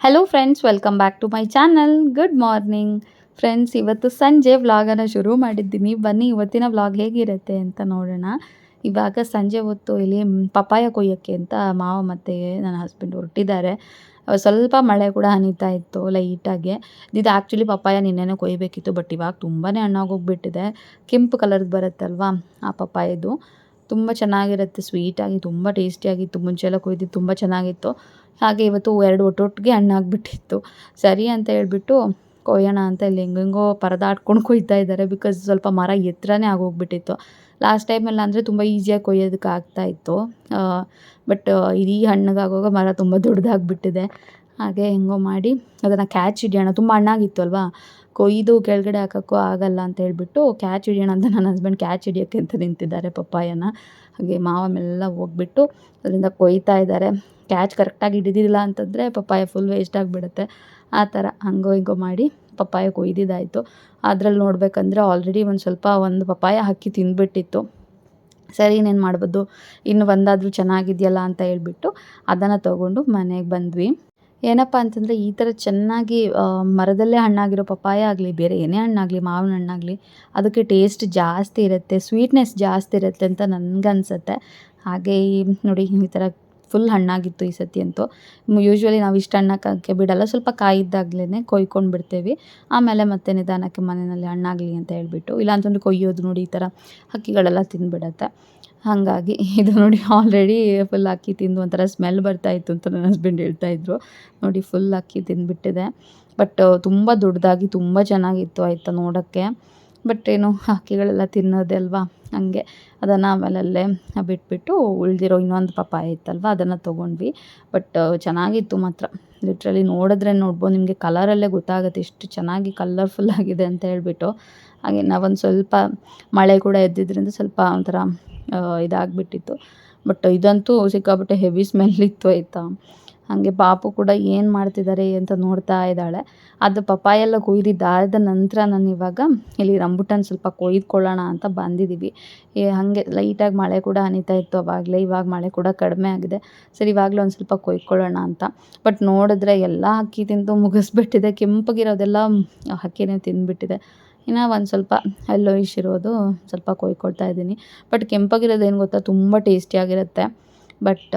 Hello friends welcome back to my channel good morning friends ಇವತ್ತು ಸಂಜೆ ವ್ಲಾಗನ್ನು ಶುರು ಮಾಡಿದ್ದೀನಿ. ಬನ್ನಿ, ಇವತ್ತಿನ ವ್ಲಾಗ್ ಹೇಗಿರುತ್ತೆ ಅಂತ ನೋಡೋಣ. ಇವಾಗ ಸಂಜೆ ಹೊತ್ತು ಇಲ್ಲಿ ಪಪ್ಪಾಯ ಕೊಯ್ಯೋಕ್ಕೆ ಅಂತ ಮಾವ ಮತ್ತು ನನ್ನ ಹಸ್ಬೆಂಡ್ ಹೊರಟಿದ್ದಾರೆ. ಸ್ವಲ್ಪ ಮಳೆ ಕೂಡ ಹನಿತಾ ಇತ್ತು ಲೈಟಾಗಿ ಇದು ಆ್ಯಕ್ಚುಲಿ ಪಪ್ಪಾಯ ನಿನ್ನೆನೇ ಕೊಯ್ಯಬೇಕಿತ್ತು ಬಟ್ ಇವಾಗ ತುಂಬಾ ಹಣ್ಣಾಗೋಗ್ಬಿಟ್ಟಿದೆ ಕೆಂಪು ಕಲರ್ದು ಬರುತ್ತಲ್ವಾ ಆ ಪಪ್ಪಾಯದು ತುಂಬ ಚೆನ್ನಾಗಿರುತ್ತೆ ಸ್ವೀಟಾಗಿ ತುಂಬ ಟೇಸ್ಟಿಯಾಗಿತ್ತು ಮುಂಚೆ ಎಲ್ಲ ಕೊಯ್ದಿದ್ದು ತುಂಬ ಚೆನ್ನಾಗಿತ್ತು. ಹಾಗೆ ಇವತ್ತು ಎರಡು ಒಟ್ಟೊಟ್ಟಿಗೆ ಹಣ್ಣಾಗ್ಬಿಟ್ಟಿತ್ತು ಸರಿ ಅಂತ ಹೇಳ್ಬಿಟ್ಟು ಕೊಯ್ಯೋಣ ಅಂತ ಇಲ್ಲಿ ಹೆಂಗೆಂಗೋ ಪರದಾಡ್ಕೊಂಡು ಕೊಯ್ತಾ ಇದ್ದಾರೆ ಬಿಕಾಸ್ ಸ್ವಲ್ಪ ಮರ ಎತ್ತರನೇ ಆಗೋಗ್ಬಿಟ್ಟಿತ್ತು. ಲಾಸ್ಟ್ ಟೈಮೆಲ್ಲ ಅಂದರೆ ತುಂಬ ಈಸಿಯಾಗಿ ಕೊಯ್ಯೋದಕ್ಕೆ ಆಗ್ತಾಯಿತ್ತು ಬಟ್ ಇಡೀ ಹಣ್ಣಗಾಗುವಾಗ ಮರ ತುಂಬ ದೊಡ್ಡದಾಗ್ಬಿಟ್ಟಿದೆ ಹಾಗೆ ಹೆಂಗೋ ಮಾಡಿ ಅದನ್ನು ಕ್ಯಾಚ್ ಹಿಡಿಯೋಣ. ತುಂಬ ಹಣ್ಣಾಗಿತ್ತು ಅಲ್ವಾ? ಕೊಯ್ದು ಕೆಳಗಡೆ ಹಾಕೋಕ್ಕೂ ಆಗಲ್ಲ ಅಂತ ಹೇಳಿಬಿಟ್ಟು ಕ್ಯಾಚ್ ಹಿಡಿಯೋಣ ಅಂತ ನನ್ನ ಹಸ್ಬೆಂಡ್ ಕ್ಯಾಚ್ ಹಿಡಿಯೋಕ್ಕೆ ಅಂತ ನಿಂತಿದ್ದಾರೆ ಪಪ್ಪಾಯನ. ಹಾಗೆ ಮಾವ ಮೆಲ್ಲ ಹೋಗ್ಬಿಟ್ಟು ಅದರಿಂದ ಕೊಯ್ತಾ ಇದ್ದಾರೆ. ಕ್ಯಾಚ್ ಕರೆಕ್ಟಾಗಿ ಹಿಡಿದಿಲ್ಲ ಅಂತಂದರೆ ಪಪ್ಪಾಯ ಫುಲ್ ವೇಸ್ಟ್ ಆಗಿಬಿಡುತ್ತೆ. ಆ ಥರ ಹಂಗೋ ಹಿಂಗೋ ಮಾಡಿ ಪಪ್ಪಾಯ ಕೊಯ್ದಿದ್ದಾಯಿತು. ಅದ್ರಲ್ಲಿ ನೋಡಬೇಕಂದ್ರೆ ಆಲ್ರೆಡಿ ಒಂದು ಸ್ವಲ್ಪ ಒಂದು ಪಪ್ಪಾಯ ಹಾಕಿ ತಿಂದ್ಬಿಟ್ಟಿತ್ತು. ಸರಿ, ಇನ್ನೇನು ಮಾಡ್ಬೋದು? ಇನ್ನು ಒಂದಾದರೂ ಚೆನ್ನಾಗಿದೆಯಲ್ಲ ಅಂತ ಹೇಳ್ಬಿಟ್ಟು ಅದನ್ನು ತೊಗೊಂಡು ಮನೆಗೆ ಬಂದ್ವಿ. ಏನಪ್ಪ ಅಂತಂದರೆ ಈ ಥರ ಚೆನ್ನಾಗಿ ಮರದಲ್ಲೇ ಹಣ್ಣಾಗಿರೋ ಪಪ್ಪಾಯ ಆಗಲಿ, ಬೇರೆ ಏನೇ ಹಣ್ಣಾಗಲಿ, ಮಾವಿನ ಹಣ್ಣಾಗಲಿ, ಅದಕ್ಕೆ ಟೇಸ್ಟ್ ಜಾಸ್ತಿ ಇರುತ್ತೆ ಸ್ವೀಟ್ನೆಸ್ ಜಾಸ್ತಿ ಇರುತ್ತೆ ಅಂತ ನನಗನ್ಸುತ್ತೆ. ಹಾಗೆ ಈ, ನೋಡಿ, ಈ ಥರ ಫುಲ್ ಹಣ್ಣಾಗಿತ್ತು ಈ ಸತಿ ಅಂತೂ. ಯೂಶ್ವಲಿ ನಾವು ಇಷ್ಟು ಹಣ್ಣಕ್ಕೆ ಬಿಡಲ್ಲ, ಸ್ವಲ್ಪ ಕಾಯಿದ್ದಾಗಲೇ ಕೊಯ್ಕೊಂಡು ಬಿಡ್ತೇವೆ. ಆಮೇಲೆ ಮತ್ತೆ ನಿಧಾನಕ್ಕೆ ಮನೆಯಲ್ಲಿ ಹಣ್ಣಾಗಲಿ ಅಂತ ಹೇಳಿಬಿಟ್ಟು, ಇಲ್ಲಾಂತಂದ್ರೆ ಕೊಯ್ಯೋದು ನೋಡಿ ಈ ಥರ ಹಕ್ಕಿಗಳೆಲ್ಲ ತಿಂದುಬಿಡತ್ತೆ. ಹಾಗಾಗಿ ಇದು ನೋಡಿ ಆಲ್ರೆಡಿ ಫುಲ್ ಅಕ್ಕಿ ತಿಂದು ಒಂಥರ ಸ್ಮೆಲ್ ಬರ್ತಾಯಿತ್ತು ಅಂತ ನನ್ನ ಹಸ್ಬೆಂಡ್ ಹೇಳ್ತಾಯಿದ್ರು ನೋಡಿ ಫುಲ್ ಅಕ್ಕಿ ತಿಂದುಬಿಟ್ಟಿದೆ. ಬಟ್ ತುಂಬ ದೊಡ್ಡದಾಗಿ ತುಂಬ ಚೆನ್ನಾಗಿತ್ತು ಆಯಿತಾ ನೋಡೋಕ್ಕೆ. ಬಟ್ ಏನು, ಅಕ್ಕಿಗಳೆಲ್ಲ ತಿನ್ನೋದೆ ಅಲ್ವಾ? ಹಂಗೆ. ಅದನ್ನು ಆಮೇಲಲ್ಲೇ ಬಿಟ್ಬಿಟ್ಟು ಉಳಿದಿರೋ ಇನ್ನೊಂದು ಪಾಪ ಇತ್ತಲ್ವ ಅದನ್ನು ತೊಗೊಂಡ್ವಿ. ಬಟ್ ಚೆನ್ನಾಗಿತ್ತು ಮಾತ್ರ. ಲಿಟ್ರಲಿ ನೋಡಿದ್ರೆ ನೋಡ್ಬೋದು ನಿಮಗೆ ಕಲರಲ್ಲೇ ಗೊತ್ತಾಗುತ್ತೆ ಎಷ್ಟು ಚೆನ್ನಾಗಿ ಕಲರ್ಫುಲ್ ಆಗಿದೆ ಅಂತ ಹೇಳ್ಬಿಟ್ಟು. ಹಾಗೆ ನಾವೊಂದು ಸ್ವಲ್ಪ ಮಳೆ ಕೂಡ ಎದ್ದಿದ್ದರಿಂದ ಸ್ವಲ್ಪ ಒಂಥರ ಇದಾಗಿಬಿಟ್ಟಿತ್ತು. ಬಟ್ ಇದಂತೂ ಸಿಕ್ಕಾಪಟ್ಟೆ ಹೆವಿ ಸ್ಮೆಲ್ ಇತ್ತು ಆಯಿತಾ? ಹಾಗೆ ಪಾಪು ಕೂಡ ಏನು ಮಾಡ್ತಿದ್ದಾರೆ ಅಂತ ನೋಡ್ತಾ ಇದ್ದಾಳೆ. ಅದು ಪಪ್ಪಾಯ ಎಲ್ಲ ಕೊಯ್ದಿದ್ದಾದ ನಂತರ ನಾನು ಇವಾಗ ಇಲ್ಲಿ ರಂಬುಟನ್ ಸ್ವಲ್ಪ ಕೊಯ್ದುಕೊಳ್ಳೋಣ ಅಂತ ಬಂದಿದ್ದೀವಿ ಹಾಗೆ ಲೈಟಾಗಿ ಮಳೆ ಕೂಡ ಹನಿತಾ ಇತ್ತು ಅವಾಗಲೇ, ಇವಾಗ ಮಳೆ ಕೂಡ ಕಡಿಮೆ ಆಗಿದೆ. ಸರಿ, ಇವಾಗಲೂ ಒಂದು ಸ್ವಲ್ಪ ಕೊಯ್ಕೊಳ್ಳೋಣ ಅಂತ. ಬಟ್ ನೋಡಿದ್ರೆ ಎಲ್ಲ ಹಕ್ಕಿ ತಿಂದು ಮುಗಿಸ್ಬಿಟ್ಟಿದೆ, ಕೆಂಪಗಿರೋದೆಲ್ಲ ಹಕ್ಕಿನೇ ತಿಂದುಬಿಟ್ಟಿದೆ. ಇನ್ನು ಒಂದು ಸ್ವಲ್ಪ ಎಲ್ಲೋಯಿಶ್ ಇರೋದು ಸ್ವಲ್ಪ ಕೊಯ್ಕೊಳ್ತಾ ಇದ್ದೀನಿ. ಬಟ್ ಕೆಂಪಾಗಿರೋದು ಏನು ಗೊತ್ತಾ? ತುಂಬ ಟೇಸ್ಟಿಯಾಗಿರುತ್ತೆ ಬಟ್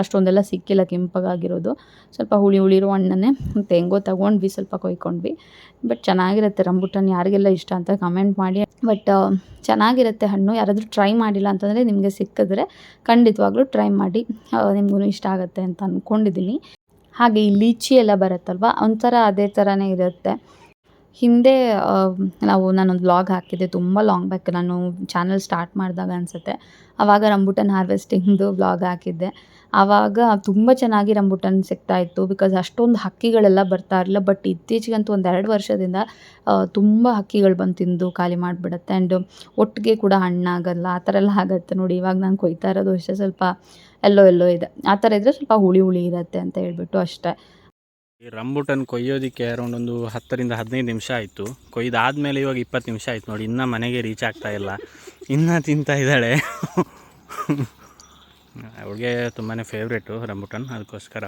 ಅಷ್ಟೊಂದೆಲ್ಲ ಸಿಕ್ಕಿಲ್ಲ ಕೆಂಪಗಾಗಿರೋದು. ಸ್ವಲ್ಪ ಹುಳಿ ಹುಳಿರೋ ಹಣ್ಣನ್ನೇ ತೆಂಗೋ ತಗೊಂಡ್ವಿ, ಸ್ವಲ್ಪ ಕೊಯ್ಕೊಂಡ್ವಿ. ಬಟ್ ಚೆನ್ನಾಗಿರುತ್ತೆ. ರಂಬುಟನ್ ಯಾರಿಗೆಲ್ಲ ಇಷ್ಟ ಅಂತ ಕಮೆಂಟ್ ಮಾಡಿ. ಬಟ್ ಚೆನ್ನಾಗಿರುತ್ತೆ ಹಣ್ಣು. ಯಾರಾದರೂ ಟ್ರೈ ಮಾಡಿಲ್ಲ ಅಂತಂದರೆ ನಿಮಗೆ ಸಿಕ್ಕಿದ್ರೆ ಖಂಡಿತವಾಗ್ಲೂ ಟ್ರೈ ಮಾಡಿ. ನಿಮಗೂ ಇಷ್ಟ ಆಗುತ್ತೆ ಅಂತ ಅಂದ್ಕೊಂಡಿದ್ದೀನಿ ಹಾಗೆ ಈ ಲೀಚಿ ಎಲ್ಲ ಬರುತ್ತಲ್ವ? ಒಂಥರ ಅದೇ ಥರನೇ ಇರುತ್ತೆ. ಹಿಂದೆ ನಾವು ನಾನೊಂದು ವ್ಲಾಗ್ ಹಾಕಿದ್ದೆ, ತುಂಬ ಲಾಂಗ್ ಬ್ಯಾಕ್ ನಾನು ಚಾನಲ್ ಸ್ಟಾರ್ಟ್ ಮಾಡಿದಾಗ ಅನಿಸುತ್ತೆ. ಆವಾಗ ರಂಬುಟನ್ ಹಾರ್ವೆಸ್ಟಿಂಗ್ದು ವ್ಲಾಗ್ ಹಾಕಿದ್ದೆ. ಆವಾಗ ತುಂಬ ಚೆನ್ನಾಗಿ ರಂಬುಟನ್ ಸಿಗ್ತಾಯಿತ್ತು ಬಿಕಾಸ್ ಅಷ್ಟೊಂದು ಹಕ್ಕಿಗಳೆಲ್ಲ ಬರ್ತಾ ಇರಲಿಲ್ಲ ಬಟ್ ಇತ್ತೀಚೆಗಂತೂ ಎರಡು ವರ್ಷದಿಂದ ತುಂಬ ಹಕ್ಕಿಗಳು ಬಂದು ತಿಂದು ಖಾಲಿ ಮಾಡಿಬಿಡುತ್ತೆ. ಆ್ಯಂಡ್ ಒಟ್ಟಿಗೆ ಕೂಡ ಹಣ್ಣಾಗಲ್ಲ ಆ ಥರ ಎಲ್ಲ ಆಗುತ್ತೆ ನೋಡಿ, ಇವಾಗ ನಾನು ಕೊಯ್ತಾ ಇರೋದು ಅಷ್ಟೇ ಸ್ವಲ್ಪ ಎಲ್ಲೋ ಎಲ್ಲೋ ಇದೆ. ಆ ಥರ ಇದ್ದರೆ ಸ್ವಲ್ಪ ಹುಳಿ ಹುಳಿ ಇರುತ್ತೆ ಅಂತ ಹೇಳ್ಬಿಟ್ಟು ಅಷ್ಟೇ. ಈ ರಂಬುಟನ್ ಕೊಯ್ಯೋದಕ್ಕೆ ಅರೌಂಡ್ ಒಂದು ಹತ್ತರಿಂದ ಹದಿನೈದು ನಿಮಿಷ ಆಯಿತು. ಕೊಯ್ದಾದ್ಮೇಲೆ ಇವಾಗ ಇಪ್ಪತ್ತು ನಿಮಿಷ ಆಯ್ತು ನೋಡಿ ಇನ್ನೂ ಮನೆಗೆ ರೀಚ್ ಆಗ್ತಾ ಇಲ್ಲ. ಇನ್ನೂ ತಿಂತಾ ಇದ್ದಾಳೆ. ಅವಳಿಗೆ ತುಂಬಾ ಫೇವ್ರೇಟು ರಂಬುಟನ್ ಅದಕ್ಕೋಸ್ಕರ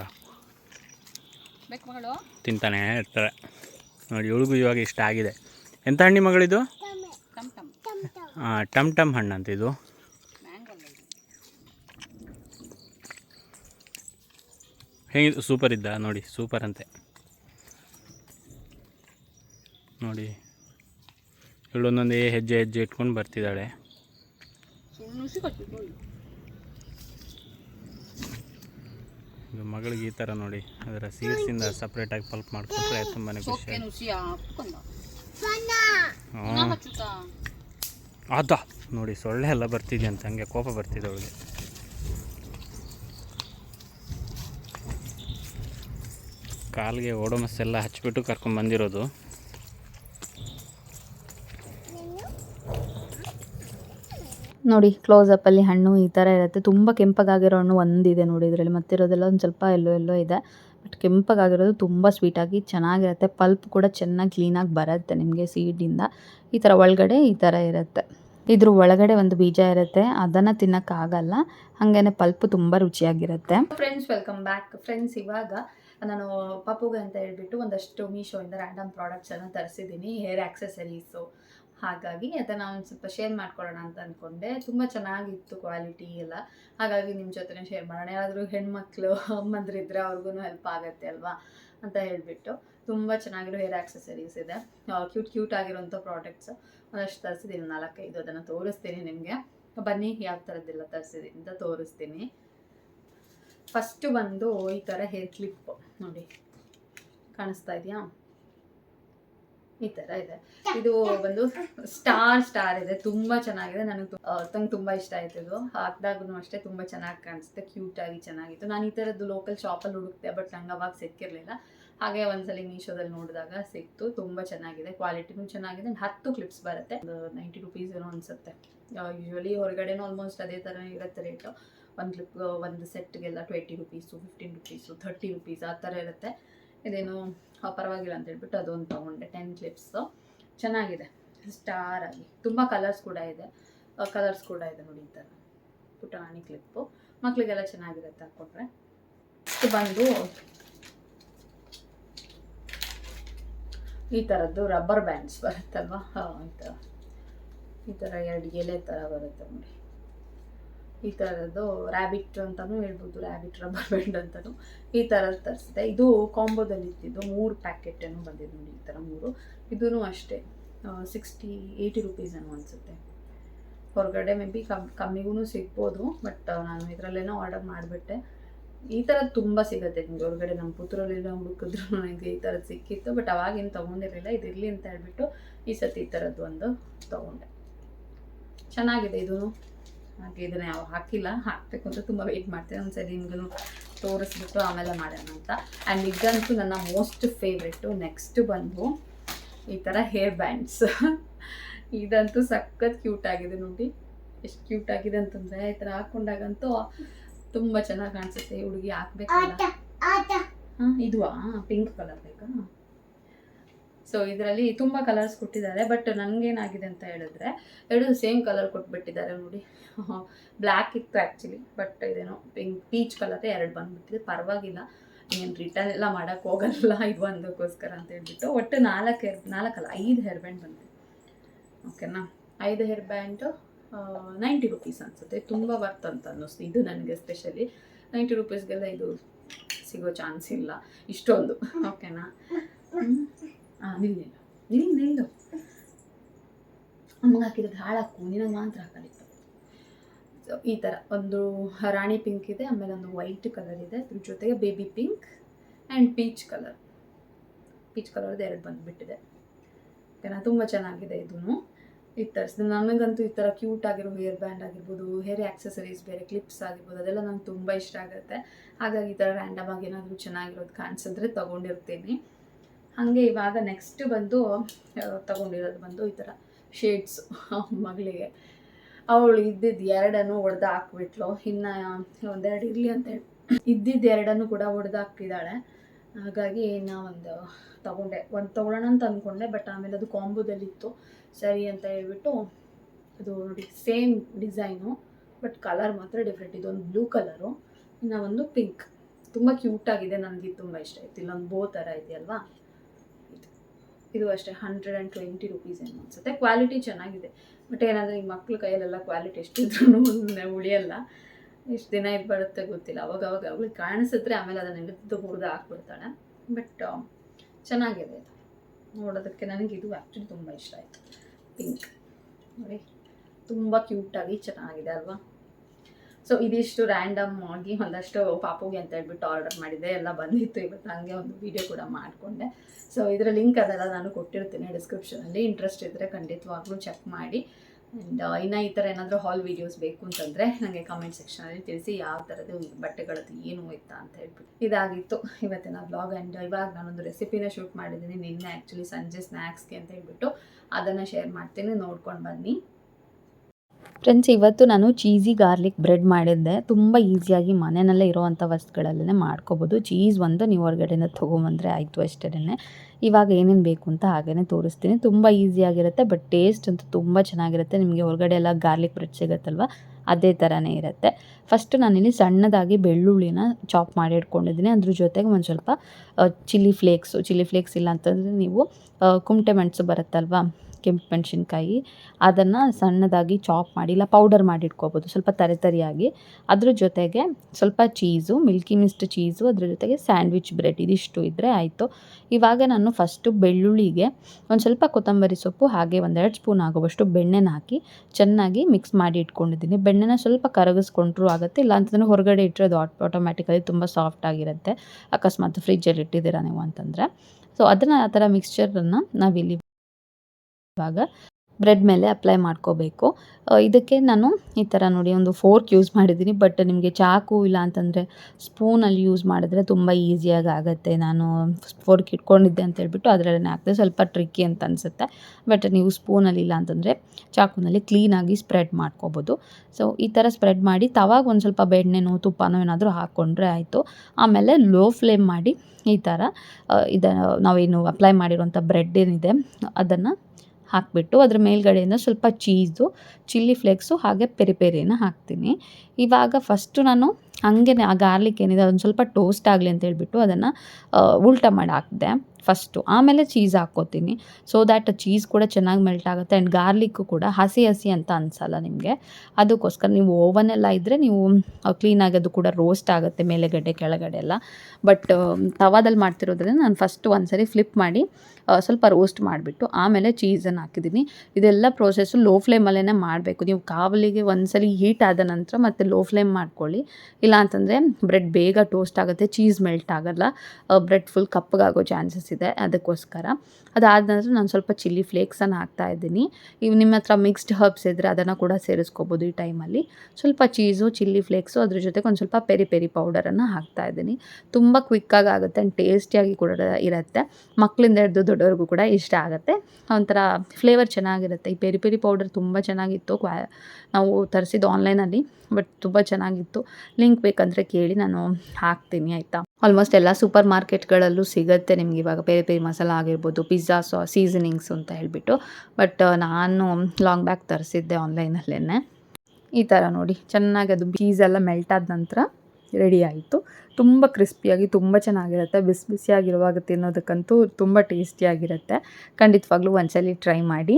ತಿಂತಾನೆ ಇರ್ತಾಳೆ. ನೋಡಿ ಇವಳಿಗೂ ಇವಾಗ ಇಷ್ಟ ಆಗಿದೆ. ಎಂಥ ಹಣ್ಣಿ ಮಗಳಿದು? ಹಾಂ ಟಮ್. ಟಮ್ ಹಣ್ಣು ಅಂತ ಇದು. ಹೇಗೆ ಸೂಪರ್ ಇದ್ದ? ನೋಡಿ ಸೂಪರ್ ಅಂತೆ. ನೋಡಿ. ಇವಳೊಂದೊಂದೇ ಹೆಜ್ಜೆ ಹೆಜ್ಜೆ ಇಟ್ಕೊಂಡು ಬರ್ತಿದ್ದಾಳೆ. ಇದು ಮಗಳಿಗೆ ಈ ಥರ ನೋಡಿ ಅದರ ಸೀಡ್ಸಿಂದ ಸಪ್ರೇಟಾಗಿ ಪಲ್ಪ್ ಮಾಡಿಕೊಟ್ರೆ ತುಂಬಾ ಖುಷಿ ಅದ ನೋಡಿ ಸೊಳ್ಳೆ ಎಲ್ಲ ಬರ್ತಿದೆ ಅಂತ ಹಂಗೆ ಕೋಪ ಬರ್ತಿದೆ ಅವಳಿಗೆ. ಕಾಲಿಗೆ ಓಡೋಮಸ್ ಎಲ್ಲ ಹಚ್ಚಿಬಿಟ್ಟು ಕರ್ಕೊಂಡು ಬಂದಿರೋದು. ನೋಡಿ ಕ್ಲೋಸಪ್ಪಲ್ಲಿ ಹಣ್ಣು ಈ ಥರ ಇರುತ್ತೆ. ತುಂಬ ಕೆಂಪಗಾಗಿರೋ ಹಣ್ಣು ಒಂದಿದೆ ನೋಡಿ ಇದರಲ್ಲಿ. ಮತ್ತಿರೋದೆಲ್ಲ ಒಂದು ಸ್ವಲ್ಪ ಎಲ್ಲೋ ಎಲ್ಲೋ ಇದೆ. ಬಟ್ ಕೆಂಪಗಾಗಿರೋದು ತುಂಬ ಸ್ವೀಟಾಗಿ ಚೆನ್ನಾಗಿರುತ್ತೆ. ಪಲ್ಪ್ ಕೂಡ ಚೆನ್ನಾಗಿ ಕ್ಲೀನಾಗಿ ಬರುತ್ತೆ ನಿಮಗೆ ಸೀಡಿಂದ ಈ ಥರ ಒಳಗಡೆ ಈ ಥರ ಇರುತ್ತೆ. ಇದ್ರ ಒಳಗಡೆ ಒಂದು ಬೀಜ ಇರುತ್ತೆ. ಅದನ್ನು ತಿನ್ನೋಕ್ಕಾಗಲ್ಲ ಹಾಗೇನೆ ಪಲ್ಪ್ ತುಂಬ ರುಚಿಯಾಗಿರುತ್ತೆ. ಫ್ರೆಂಡ್ಸ್ ವೆಲ್ಕಮ್ ಬ್ಯಾಕ್ ಫ್ರೆಂಡ್ಸ್ ಇವಾಗ ನಾನು ಪಪ್ಪುಗೆ ಅಂತ ಹೇಳ್ಬಿಟ್ಟು ಒಂದಷ್ಟು ಮೀಶೋಯಿಂದ ರ್ಯಾಂಡಮ್ ಪ್ರಾಡಕ್ಟ್ಸನ್ನು ತರಿಸಿದ್ದೀನಿ ಹೇರ್ ಆಕ್ಸೆಸರೀಸು ಹಾಗಾಗಿ ಅದನ್ನು ಒಂದು ಸ್ವಲ್ಪ ಶೇರ್ ಮಾಡ್ಕೊಳ್ಳೋಣ ಅಂತ ಅಂದ್ಕೊಂಡೆ ತುಂಬ ಚೆನ್ನಾಗಿತ್ತು ಕ್ವಾಲಿಟಿ ಎಲ್ಲ. ಹಾಗಾಗಿ ನಿಮ್ಮ ಜೊತೆ ಶೇರ್ ಮಾಡೋಣ. ಯಾರಾದರೂ ಹೆಣ್ಮಕ್ಳು ಅಮ್ಮಂದ್ರಿದ್ರೆ ಅವ್ರಿಗೂ ಹೆಲ್ಪ್ ಆಗುತ್ತೆ ಅಲ್ವಾ ಅಂತ ಹೇಳಿಬಿಟ್ಟು. ತುಂಬ ಚೆನ್ನಾಗಿರೋ ಹೇರ್ ಆಕ್ಸೆಸರೀಸ್ ಇದೆ. ಕ್ಯೂಟ್ ಕ್ಯೂಟ್ ಆಗಿರೋಂಥ ಪ್ರಾಡಕ್ಟ್ಸ್ ಒಂದಷ್ಟು ತರಿಸಿದ್ದೀನಿ ನಾಲ್ಕೈದು ಅದನ್ನು ತೋರಿಸ್ತೀನಿ ನಿಮಗೆ. ಬನ್ನಿ, ಯಾವ ಥರದ್ದೆಲ್ಲ ತರಿಸಿದ್ದೀನಿ ಅಂತ ತೋರಿಸ್ತೀನಿ. ಫಸ್ಟು ಬಂದು ಈ ಥರ ಹೇರ್ ಕ್ಲಿಪ್ ನೋಡಿ ಕಾಣಿಸ್ತಾ ಇದೆಯಾ? ಈ ಥರ ಇದೆ. ಇದು ಬಂದು ಸ್ಟಾರ್ ಸ್ಟಾರ್ ಇದೆ. ತುಂಬ ಚೆನ್ನಾಗಿದೆ. ನನಗೆ ತಂಗೆ ತುಂಬ ಇಷ್ಟ ಆಯ್ತು ಇದು. ಹಾಕಿದಾಗೂ ಅಷ್ಟೇ ತುಂಬ ಚೆನ್ನಾಗಿ ಕಾಣಿಸುತ್ತೆ ಕ್ಯೂಟಾಗಿ ಚೆನ್ನಾಗಿತ್ತು. ನಾನು ಈ ಥರದ್ದು ಲೋಕಲ್ ಶಾಪಲ್ಲಿ ಹುಡುಕ್ತೆ ಬಟ್ ನಂಗೆ ಅವಾಗ ಸಿಕ್ಕಿರಲಿಲ್ಲ. ಹಾಗೆ ಒಂದ್ಸಲ ಮೀಶೋದಲ್ಲಿ ನೋಡಿದಾಗ ಸಿಕ್ತು. ತುಂಬ ಚೆನ್ನಾಗಿದೆ. ಕ್ವಾಲಿಟಿನೂ ಚೆನ್ನಾಗಿದೆ. ಹತ್ತು ಕ್ಲಿಪ್ಸ್ ಬರುತ್ತೆ. ನೈಂಟಿ ರುಪೀಸ್ ಏನೋ ಅನಿಸುತ್ತೆ. ಯೂಶ್ವಲಿ ಹೊರಗಡೆನೂ ಆಲ್ಮೋಸ್ಟ್ ಅದೇ ಥರ ಇರುತ್ತೆ ರೇಟು ಒಂದು ಕ್ಲಿಪ್ ಒಂದು ಸೆಟ್ಗೆಲ್ಲ twenty rupees, fifteen rupees, thirty rupees ಆ ಥರ ಇರುತ್ತೆ. ಇದೇನು ಪರವಾಗಿಲ್ಲ ಅಂತ ಹೇಳ್ಬಿಟ್ಟು ಅದೊಂದು ತೊಗೊಂಡೆ, ಟೆನ್ ಕ್ಲಿಪ್ಸು ಚೆನ್ನಾಗಿದೆ, ಸ್ಟಾರ್ ಆಗಿ. ತುಂಬ ಕಲರ್ಸ್ ಕೂಡ ಇದೆ. ಕಲರ್ಸ್ ಕೂಡ ಇದೆ ನೋಡಿ ಈ ಥರ. ಪುಟಾಣಿ ಕ್ಲಿಪ್ಪು. ಮಕ್ಕಳಿಗೆಲ್ಲ ಚೆನ್ನಾಗಿರುತ್ತೆ ಹಾಕ್ಕೊಟ್ರೆ. ಇದು ಬಂದು ಈ ಥರದ್ದು ರಬ್ಬರ್ ಬ್ಯಾಂಡ್ಸ್ ಬರುತ್ತಲ್ವಾ? ಈ ಥರ. ಈ ಥರ ಎರಡು ಎಲೆ ಥರ ಬರುತ್ತೆ ನೋಡಿ. ಈ ಥರದ್ದು ರ್ಯಾಬಿಟ್ ಅಂತಲೂ ಹೇಳ್ಬೋದು ರ್ಯಾಬಿಟ್ ರಬ್ಬರ್ ಬ್ಯಾಂಡ್ ಅಂತಲೂ ಈ ಥರದ್ದು ತರಿಸಿದೆ. ಇದು ಕಾಂಬೋದಲ್ಲಿ ಇತ್ತಿದ್ದು ಮೂರು ಪ್ಯಾಕೆಟನ್ನು ಬಂದಿದೆ ನೋಡಿ ಈ ಥರ ಮೂರು. ಇದೂ ಅಷ್ಟೇ ಸಿಕ್ಸ್ಟಿ ಏಯ್ಟಿ ರುಪೀಸ್ ಏನೋ ಅನಿಸುತ್ತೆ. ಹೊರಗಡೆ ಮೇ ಬಿ ಕಮ್ ಕಮ್ಮಿಗೂ ಸಿಗ್ಬೋದು ಬಟ್ ನಾನು ಇದರಲ್ಲೇನೋ ಆರ್ಡರ್ ಮಾಡಿಬಿಟ್ಟೆ. ಈ ಥರದ್ದು ತುಂಬ ಸಿಗುತ್ತೆ ನಿಮ್ಗೆ ಹೊರಗಡೆ ನಮ್ಮ ಪುತ್ತೂರಲ್ಲೆಲ್ಲ ಹುಡುಕಿದ್ರು ನನಗೆ ಈ ಥರದ್ದು ಸಿಕ್ಕಿತ್ತು ಬಟ್ ಅವಾಗೇನು ತೊಗೊಂಡಿರಲಿಲ್ಲ. ಇದು ಇರಲಿ ಅಂತ ಹೇಳ್ಬಿಟ್ಟು ಈ ಸತಿ ಈ ಥರದ್ದು ಒಂದು ತೊಗೊಂಡೆ. ಚೆನ್ನಾಗಿದೆ ಇದೂ ಹಾಗೆ ಇದನ್ನು ಯಾವ ಹಾಕಿಲ್ಲ ಹಾಕಬೇಕು ಅಂತ ತುಂಬ ವೆಯ್ಟ್ ಮಾಡ್ತೇನೆ. ಒಂದ್ಸರಿ ನಿಮ್ಗೂ ತೋರಿಸ್ಬಿಟ್ಟು ಆಮೇಲೆ ಮಾಡೋಣ ಅಂತ. ಆ್ಯಂಡ್ ಇದಂತೂ ನನ್ನ ಮೋಸ್ಟ್ ಫೇವ್ರೆಟ್ಟು ನೆಕ್ಸ್ಟ್ ಬಂದು ಈ ಥರ ಹೇರ್ ಬ್ಯಾಂಡ್ಸ್ ಇದಂತೂ ಸಖತ್ ಕ್ಯೂಟ್ ಆಗಿದೆ ನೋಡಿ. ಎಷ್ಟು ಕ್ಯೂಟ್ ಆಗಿದೆ ಅಂತಂದರೆ ಈ ಥರ ಹಾಕೊಂಡಾಗಂತೂ ತುಂಬ ಚೆನ್ನಾಗಿ ಕಾಣಿಸುತ್ತೆ. ಹುಡುಗಿ ಹಾಕ್ಬೇಕಲ್ಲ. ಹಾಂ ಇದುವಾ? ಪಿಂಕ್ ಕಲರ್ ಬೇಕಾ? ಸೊ ಇದರಲ್ಲಿ ತುಂಬ ಕಲರ್ಸ್ ಕೊಟ್ಟಿದ್ದಾರೆ ಬಟ್ ನನಗೇನಾಗಿದೆ ಅಂತ ಹೇಳಿದ್ರೆ, ಎರಡು ಸೇಮ್ ಕಲರ್ ಕೊಟ್ಬಿಟ್ಟಿದ್ದಾರೆ ನೋಡಿ. ಬ್ಲ್ಯಾಕ್ ಇತ್ತು ಆ್ಯಕ್ಚುಲಿ ಬಟ್ ಇದೇನೋ ಪಿಂಕ್ ಪೀಚ್ ಕಲರೇ ಎರಡು ಬಂದ್ಬಿಟ್ಟಿದೆ. ಪರವಾಗಿಲ್ಲ ಏನು ರಿಟರ್ನ್ ಎಲ್ಲ ಮಾಡೋಕ್ಕೆ ಹೋಗಲ್ಲ ಇದು ಒಂದಕ್ಕೋಸ್ಕರ ಅಂತ ಹೇಳ್ಬಿಟ್ಟು. ಒಟ್ಟು ನಾಲ್ಕು ಹೇರ್ ನಾಲ್ಕಲ್ಲ ಐದು ಹೇರ್ ಬ್ಯಾಂಡ್ ಬಂದಿದೆ. ಓಕೆನಾ ಐದು ಹೇರ್ ಬ್ಯಾಂಡು ನೈಂಟಿ ರುಪೀಸ್ ಅನಿಸುತ್ತೆ. ತುಂಬ ವರ್ತ್ ಅಂತ ಅನ್ನಿಸ್ತು. ಇದು ನನಗೆ ಸ್ಪೆಷಲಿ ನೈಂಟಿ ರುಪೀಸ್ಗೆಲ್ಲ ಇದು ಸಿಗೋ ಚಾನ್ಸ್ ಇಲ್ಲ. ಇಷ್ಟೊಂದು. ಓಕೆನಾ ಹಾಂ ನಿಲ್ಲ ನಿಂದು ನಿಲ್ಲು ಅಮ್ಮಗೆ ಹಾಕಿರೋದು ಹಾಳಾಕು ನಿನಗೆ ಮಾತ್ರ ಹಾಕಲಿತ್ತು ಸೊ ಈ ಥರ ಒಂದು ರಾಣಿ ಪಿಂಕ್ ಇದೆ, ಆಮೇಲೆ ಒಂದು ವೈಟ್ ಕಲರ್ ಇದೆ. ಅದ್ರ ಜೊತೆಗೆ baby pink and peach colour peach ಕಲರ್ದು ಎರಡು ಬಂದುಬಿಟ್ಟಿದೆ. ಓಕೆನಾ? ತುಂಬ ಚೆನ್ನಾಗಿದೆ ಇದೂ ಈ ತರಿಸಿದೆ ನನಗಂತೂ ಈ ಥರ ಕ್ಯೂಟ್ ಆಗಿರೋ ಹೇರ್ ಬ್ಯಾಂಡ್ ಆಗಿರ್ಬೋದು ಹೇರ್ ಆಕ್ಸೆಸರೀಸ್ ಬೇರೆ ಕ್ಲಿಪ್ಸ್ ಆಗಿರ್ಬೋದು, ಅದೆಲ್ಲ ನಂಗೆ ತುಂಬ ಇಷ್ಟ ಆಗುತ್ತೆ. ಹಾಗಾಗಿ ಈ ಥರ ರ್ಯಾಂಡಮ್ ಆಗಿ ಏನಾದರೂ ಚೆನ್ನಾಗಿರೋದು ಕಾಣಿಸಿದ್ರೆ ತೊಗೊಂಡಿರ್ತೀನಿ. ಹಾಗೆ ಇವಾಗ ನೆಕ್ಸ್ಟ್ ಬಂದು ತಗೊಂಡಿರೋದು ಬಂದು ಈ ಥರ ಶೇಡ್ಸು ಮಗಳಿಗೆ. ಅವಳು ಇದ್ದಿದ್ದು ಎರಡನ್ನು ಒಡೆದು ಹಾಕ್ಬಿಟ್ಲು. ಇನ್ನು ಒಂದೆರಡು ಇರಲಿ ಅಂತ ಹೇಳಿ. ಇದ್ದಿದ್ದು ಎರಡನ್ನು ಕೂಡ ಒಡೆದು ಹಾಕ್ತಿದ್ದಾಳೆ. ಹಾಗಾಗಿ ಒಂದು ತಗೊಂಡೆ. ಒಂದು ತೊಗೊಳ್ಳೋಣ ಅಂತ ಅಂದ್ಕೊಂಡೆ ಬಟ್ ಆಮೇಲೆ ಅದು ಕಾಂಬೋದಲ್ಲಿತ್ತು. ಸರಿ ಅಂತ ಹೇಳ್ಬಿಟ್ಟು ಅದು ನೋಡಿ ಸೇಮ್ ಡಿಸೈನು ಬಟ್ ಕಲರ್ ಮಾತ್ರ ಡಿಫ್ರೆಂಟ್ ಇದೊಂದು ಬ್ಲೂ ಕಲರು ಇನ್ನು ಒಂದು ಪಿಂಕ್ ತುಂಬ ಕ್ಯೂಟಾಗಿದೆ ನನಗೆ ತುಂಬ ಇಷ್ಟ ಆಯ್ತು. ಇಲ್ಲೊಂದು ಬೋ ಥರ ಇದೆಯಲ್ವಾ ಇದು ಇದು ಅಷ್ಟೇ ಹಂಡ್ರೆಡ್ ಆ್ಯಂಡ್ ಟ್ವೆಂಟಿ ರುಪೀಸ್ ಏನು ಅನಿಸುತ್ತೆ. ಕ್ವಾಲಿಟಿ ಚೆನ್ನಾಗಿದೆ. ಬಟ್ ಏನಂದರೆ ಈ ಮಕ್ಳ ಕೈಯಲ್ಲೆಲ್ಲ ಕ್ವಾಲಿಟಿ ಎಷ್ಟಿದ್ರೂ ಉಳಿಯಲ್ಲ. ಎಷ್ಟು ದಿನ ಇದು ಬರುತ್ತೆ ಗೊತ್ತಿಲ್ಲ. ಅವಾಗ ಅವಾಗ ಅವಳಿಗೆ ಕಾಣಿಸಿದ್ರೆ ಆಮೇಲೆ ಅದನ್ನ ಹಿಡಿದು ಹುರಿದು ಹಾಕ್ಬಿಡ್ತಾಳೆ. ಬಟ್ ಚೆನ್ನಾಗಿದೆ ಇದು. ನೋಡೋದಕ್ಕೆ ನನಗೆ ಇದು ಆ್ಯಕ್ಚುಲಿ ತುಂಬ ಇಷ್ಟ ಆಯಿತು. ಪಿಂಕ್ ನೋಡಿ, ತುಂಬ ಕ್ಯೂಟಾಗಿ ಚೆನ್ನಾಗಿದೆ ಅಲ್ವಾ? ಸೊ ಇದಿಷ್ಟು ರ್ಯಾಂಡಮ್ ಆಗಿ ಒಂದಷ್ಟು ಪಾಪುಗೆ ಅಂತ ಹೇಳ್ಬಿಟ್ಟು ಆರ್ಡರ್ ಮಾಡಿದೆ ಎಲ್ಲ ಬಂದಿತ್ತು. ಇವತ್ತು ನನಗೆ ಒಂದು ವಿಡಿಯೋ ಕೂಡ ಮಾಡಿಕೊಂಡೆ. ಸೊ ಇದರ ಲಿಂಕ್ ಅದೆಲ್ಲ ನಾನು ಕೊಟ್ಟಿರ್ತೀನಿ ಡಿಸ್ಕ್ರಿಪ್ಷನಲ್ಲಿ ಇಂಟ್ರೆಸ್ಟ್ ಇದ್ದರೆ ಖಂಡಿತವಾಗ್ಲೂ ಚೆಕ್ ಮಾಡಿ. ಆ್ಯಂಡ್ ಇನ್ನು ಈ ಥರ ಏನಾದರೂ ಹಾಲ್ ವೀಡಿಯೋಸ್ ಬೇಕು ಅಂತಂದರೆ ನನಗೆ ಕಮೆಂಟ್ ಸೆಕ್ಷನಲ್ಲಿ ತಿಳಿಸಿ ಯಾವ ಥರದ್ದು ಬಟ್ಟೆಗಳದ್ದು ಏನು ಇತ್ತಾ ಅಂತ ಹೇಳ್ಬಿಟ್ಟು. ಇದಾಗಿತ್ತು. ಇವತ್ತಿನ ಬ್ಲಾಗ್ ಆ್ಯಂಡ್ ಇವಾಗ ನಾನೊಂದು ರೆಸಿಪಿನ ಶೂಟ್ ಮಾಡಿದ್ದೀನಿ. ನಿನ್ನೆ ಆ್ಯಕ್ಚುಲಿ ಸಂಜೆ ಸ್ನ್ಯಾಕ್ಸ್ಗೆ ಅಂತ ಹೇಳ್ಬಿಟ್ಟು ಅದನ್ನು ಶೇರ್ ಮಾಡ್ತೀನಿ. ನೋಡ್ಕೊಂಡು ಬನ್ನಿ. ಫ್ರೆಂಡ್ಸ್ ಇವತ್ತು ನಾನು ಚೀಸಿ ಗಾರ್ಲಿಕ್ ಬ್ರೆಡ್ ಮಾಡಿದ್ದೆ. ತುಂಬ ಈಸಿಯಾಗಿ ಮನೆಯಲ್ಲೇ ಇರೋವಂಥ ವಸ್ತುಗಳಲ್ಲೇ ಮಾಡ್ಕೋಬೋದು. ಚೀಸ್ ಒಂದು ನೀವು ಹೊರಗಡೆಯಿಂದ ತೊಗೊಂಬಂದರೆ ಆಯಿತು ಅಷ್ಟೇ ಇವಾಗ ಏನೇನು ಬೇಕು ಅಂತ ಹಾಗೇ ತೋರಿಸ್ತೀನಿ. ತುಂಬ ಈಸಿಯಾಗಿರುತ್ತೆ ಬಟ್ ಟೇಸ್ಟ್ ಅಂತೂ ತುಂಬ ಚೆನ್ನಾಗಿರುತ್ತೆ. ನಿಮಗೆ ಹೊರಗಡೆ ಎಲ್ಲ ಗಾರ್ಲಿಕ್ ಬ್ರೆಡ್ ಸಿಗುತ್ತಲ್ವ? ಅದೇ ಥರನೇ ಇರುತ್ತೆ. ಫಸ್ಟು ನಾನಿಲ್ಲಿ ಸಣ್ಣದಾಗಿ ಬೆಳ್ಳುಳ್ಳಿನ ಚಾಪ್ ಮಾಡಿ ಇಟ್ಕೊಂಡಿದ್ದೀನಿ. ಅದ್ರ ಜೊತೆಗೆ ಒಂದು ಸ್ವಲ್ಪ ಚಿಲ್ಲಿ ಫ್ಲೇಕ್ಸು ಚಿಲ್ಲಿ ಫ್ಲೇಕ್ಸ್ ಇಲ್ಲ ಅಂತಂದರೆ ನೀವು ಕುಮಟೆ ಮೆಣಸು ಬರುತ್ತಲ್ವಾ? ಕೆಂಪು ಮೆಣಸಿನ್ಕಾಯಿ, ಅದನ್ನು ಸಣ್ಣದಾಗಿ ಚಾಪ್ ಮಾಡಿ ಇಲ್ಲ ಪೌಡರ್ ಮಾಡಿ ಇಟ್ಕೋಬೋದು, ಸ್ವಲ್ಪ ತರಿ ತರಿಯಾಗಿ. ಅದ್ರ ಜೊತೆಗೆ ಸ್ವಲ್ಪ ಚೀಸು ಮಿಲ್ಕಿ ಮಿಸ್ಟ್ ಚೀಸು ಅದ್ರ ಜೊತೆಗೆ ಸ್ಯಾಂಡ್ವಿಚ್ ಬ್ರೆಡ್ ಇದಿಷ್ಟು ಇದ್ದರೆ ಆಯಿತು. ಇವಾಗ ನಾನು ಫಸ್ಟು ಬೆಳ್ಳುಳ್ಳಿಗೆ ಒಂದು ಸ್ವಲ್ಪ ಕೊತ್ತಂಬರಿ ಸೊಪ್ಪು, ಹಾಗೆ ಒಂದೆರಡು ಸ್ಪೂನ್ ಆಗುವಷ್ಟು ಬೆಣ್ಣೆನ ಹಾಕಿ ಚೆನ್ನಾಗಿ ಮಿಕ್ಸ್ ಮಾಡಿ ಇಟ್ಕೊಂಡಿದ್ದೀನಿ. ಬೆಣ್ಣೆನ ಸ್ವಲ್ಪ ಕರಗಿಸ್ಕೊಂಡ್ರೂ ಆಗುತ್ತೆ ಇಲ್ಲ ಅಂತಂದರೆ ಹೊರಗಡೆ ಇಟ್ಟರೆ ಅದು ಆಟ್ ಆಟೋಮ್ಯಾಟಿಕಲಿ ತುಂಬ ಸಾಫ್ಟ್ ಆಗಿರುತ್ತೆ. ಅಕಸ್ಮಾತ್ ಫ್ರಿಜ್ಜಲ್ಲಿ ಇಟ್ಟಿದ್ದೀರಾ ನೀವು ಅಂತಂದರೆ. ಸೊ ಅದನ್ನು ಆ ಥರ ಮಿಕ್ಸ್ಚರನ್ನು ನಾವಿಲ್ಲಿ ಇವಾಗ ಬ್ರೆಡ್ ಮೇಲೆ ಅಪ್ಲೈ ಮಾಡ್ಕೋಬೇಕು. ಇದಕ್ಕೆ ನಾನು ಈ ಥರ ನೋಡಿ ಒಂದು ಫೋರ್ಕ್ ಯೂಸ್ ಮಾಡಿದ್ದೀನಿ. ಬಟ್ ನಿಮಗೆ ಚಾಕು ಇಲ್ಲ ಅಂತಂದರೆ ಸ್ಪೂನಲ್ಲಿ ಯೂಸ್ ಮಾಡಿದ್ರೆ ತುಂಬ ಈಸಿಯಾಗಿ ಆಗುತ್ತೆ. ನಾನು ಫೋರ್ಕ್ ಇಟ್ಕೊಂಡಿದ್ದೆ ಅಂತ ಹೇಳ್ಬಿಟ್ಟು ಅದರಲ್ಲೇ ಹಾಕಿದೆ ಸ್ವಲ್ಪ ಟ್ರಿಕ್ಕಿ ಅಂತ ಅನಿಸುತ್ತೆ. ಬಟ್ ನೀವು ಸ್ಪೂನಲ್ಲಿ ಇಲ್ಲ ಅಂತಂದರೆ ಚಾಕುನಲ್ಲಿ ಕ್ಲೀನಾಗಿ ಸ್ಪ್ರೆಡ್ ಮಾಡ್ಕೋಬೋದು. ಸೊ ಈ ಥರ ಸ್ಪ್ರೆಡ್ ಮಾಡಿ ತವಾಗ ಒಂದು ಸ್ವಲ್ಪ ಬೆಣ್ಣೆನೋ, ತುಪ್ಪನೋ ಏನಾದರೂ ಹಾಕ್ಕೊಂಡ್ರೆ ಆಯಿತು. ಆಮೇಲೆ ಲೋ ಫ್ಲೇಮ್ ಮಾಡಿ ಈ ಥರ ಇದ ನಾವೇನು ಅಪ್ಲೈ ಮಾಡಿರೋಂಥ ಬ್ರೆಡ್ ಏನಿದೆ, ಅದನ್ನು ಹಾಕಿಬಿಟ್ಟು ಅದ್ರ ಮೇಲ್ಗಡೆಯಿಂದ ಸ್ವಲ್ಪ ಚೀಸು, ಚಿಲ್ಲಿ ಫ್ಲೇಕ್ಸು ಹಾಗೆ ಪೆರಿ ಪೆರಿನ ಹಾಕ್ತೀನಿ. ಇವಾಗ ಫಸ್ಟು ನಾನು ಹಾಗೇನೆ, ಆ ಗಾರ್ಲಿಕ್ ಏನಿದೆ ಅದೊಂದು ಸ್ವಲ್ಪ ಟೋಸ್ಟ್ ಆಗಲಿ ಅಂತ ಹೇಳಿಬಿಟ್ಟು ಅದನ್ನು ಉಲ್ಟಾ ಮಾಡಿ ಹಾಕಿದೆ. ಫಸ್ಟು ಆಮೇಲೆ ಚೀಸ್ ಹಾಕ್ಕೋತೀನಿ. ಸೊ ದ್ಯಾಟ್ ಚೀಸ್ ಕೂಡ ಚೆನ್ನಾಗಿ ಮೆಲ್ಟ್ ಆಗುತ್ತೆ ಆ್ಯಂಡ್ ಗಾರ್ಲಿಕ್ಕು ಕೂಡ ಹಸಿ ಹಸಿ ಅಂತ ಅನಿಸಲ್ಲ ನಿಮಗೆ. ಅದಕ್ಕೋಸ್ಕರ ನೀವು ಓವನ್ ಎಲ್ಲ ಇದ್ದರೆ ನೀವು ಕ್ಲೀನಾಗಿ ಅದು ಕೂಡ ರೋಸ್ಟ್ ಆಗುತ್ತೆ ಮೇಲೆಗಡೆ ಕೆಳಗಡೆ ಎಲ್ಲ. ಬಟ್ ತವಾದಲ್ಲಿ ಮಾಡ್ತಿರೋದ್ರಿಂದ ನಾನು ಫಸ್ಟ್ ಒಂದ್ಸರಿ ಫ್ಲಿಪ್ ಮಾಡಿ ಸ್ವಲ್ಪ ರೋಸ್ಟ್ ಮಾಡಿಬಿಟ್ಟು ಆಮೇಲೆ ಚೀಸನ್ನು ಹಾಕಿದ್ದೀನಿ. ಇದೆಲ್ಲ ಪ್ರೋಸೆಸ್ಸು ಲೋ ಫ್ಲೇಮಲ್ಲೇ ಮಾಡಬೇಕು. ನೀವು ಕಾವಲಿಗೆ ಒಂದ್ಸಲಿ ಹೀಟ್ ಆದ ನಂತರ ಮತ್ತೆ ಲೋ ಫ್ಲೇಮ್ ಮಾಡ್ಕೊಳ್ಳಿ. ಇಲ್ಲ ಅಂತಂದರೆ ಬ್ರೆಡ್ ಬೇಗ ಟೋಸ್ಟ್ ಆಗುತ್ತೆ ಚೀಸ್ ಮೆಲ್ಟ್ ಆಗಲ್ಲ. ಬ್ರೆಡ್ ಫುಲ್ ಕಪ್ಪಗಾಗೋ ಚಾನ್ಸಸ್ ಇದೆ ಅದಕ್ಕೋಸ್ಕರ. ಅದಾದ ನಂತರ ನಾನು ಸ್ವಲ್ಪ ಚಿಲ್ಲಿ ಫ್ಲೇಕ್ಸನ್ನು ಹಾಕ್ತಾ ಇದ್ದೀನಿ. ಇವು ನಿಮ್ಮ ಹತ್ರ ಮಿಕ್ಸ್ಡ್ ಹರ್ಬ್ಸ್ ಇದ್ದರೆ ಅದನ್ನು ಕೂಡ ಸೇರಿಸ್ಕೋಬೋದು ಈ ಟೈಮಲ್ಲಿ. ಸ್ವಲ್ಪ ಚೀಸು, ಚಿಲ್ಲಿ ಫ್ಲೇಕ್ಸು ಅದ್ರ ಜೊತೆಗೆ ಒಂದು ಸ್ವಲ್ಪ ಪೆರಿ ಪೆರಿ ಪೌಡರನ್ನು ಹಾಕ್ತಾ ಇದ್ದೀನಿ. ತುಂಬ ಕ್ವಿಕ್ಕಾಗಿ ಆಗುತ್ತೆ ಆ್ಯಂಡ್ ಟೇಸ್ಟಿಯಾಗಿ ಕೂಡ ಇರುತ್ತೆ. ಮಕ್ಕಳಿಂದ ಹಿಡಿದು ದೊಡ್ಡವ್ರಿಗೂ ಕೂಡ ಇಷ್ಟ ಆಗುತ್ತೆ. ಒಂಥರ ಫ್ಲೇವರ್ ಚೆನ್ನಾಗಿರುತ್ತೆ. ಈ ಪೆರಿ ಪೆರಿ ಪೌಡರ್ ತುಂಬ ಚೆನ್ನಾಗಿತ್ತು. ಕ್ವಾ ನಾವು ತರಿಸಿದ್ದು ಆನ್ಲೈನಲ್ಲಿ ಬಟ್ ತುಂಬ ಚೆನ್ನಾಗಿತ್ತು. ಲಿಂಕ್ ಬೇಕಂದರೆ ಕೇಳಿ ನಾನು ಹಾಕ್ತೀನಿ, ಆಯಿತಾ? ಆಲ್ಮೋಸ್ಟ್ ಎಲ್ಲ ಸೂಪರ್ ಮಾರ್ಕೆಟ್ಗಳಲ್ಲೂ ಸಿಗುತ್ತೆ ನಿಮ್ಗೆ ಇವಾಗ ಬೇರೆ ಬೇರೆ ಮಸಾಲ ಆಗಿರ್ಬೋದು ಪಿಜ್ಜಾ ಸಾ ಸೀಸನಿಂಗ್ಸ್ ಅಂತ ಹೇಳಿಬಿಟ್ಟು. ಬಟ್ ನಾನು ಲಾಂಗ್ ಬ್ಯಾಕ್ ತರಿಸಿದ್ದೆ ಆನ್ಲೈನಲ್ಲೇ ಈ ಥರ ನೋಡಿ, ಚೆನ್ನಾಗಿ ಅದು ಎಲ್ಲ ಮೆಲ್ಟ್ ಆದ ನಂತರ ರೆಡಿ ಆಯಿತು. ತುಂಬ ಕ್ರಿಸ್ಪಿಯಾಗಿ ತುಂಬ ಚೆನ್ನಾಗಿರುತ್ತೆ. ಬಿಸಿ ಬಿಸಿಯಾಗಿರುವಾಗ ತಿನ್ನೋದಕ್ಕಂತೂ ತುಂಬ ಟೇಸ್ಟಿಯಾಗಿರುತ್ತೆ ಖಂಡಿತವಾಗ್ಲೂ ಒಂದ್ಸಲಿ ಟ್ರೈ ಮಾಡಿ.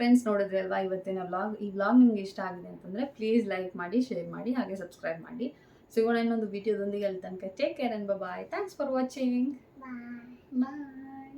ಫ್ರೆಂಡ್ಸ್ ನೋಡಿದ್ರೆ ಅಲ್ವಾ ಇವತ್ತಿನ ವ್ಲಾಗ್ ಈ ವ್ಲಾಗ್ ನಿಮ್ಗೆ ಇಷ್ಟ ಆಗಿದೆ ಅಂತಂದರೆ ಪ್ಲೀಸ್ ಲೈಕ್ ಮಾಡಿ ಶೇರ್ ಮಾಡಿ, ಹಾಗೆ ಸಬ್ಸ್ಕ್ರೈಬ್ ಮಾಡಿ. ಸಿಗೋಣ ಇನ್ನೊಂದು ವಿಡಿಯೋದೊಂದಿಗೆ. ಅಲ್ಲಿ ತನಕ take care and bye thanks for watching bye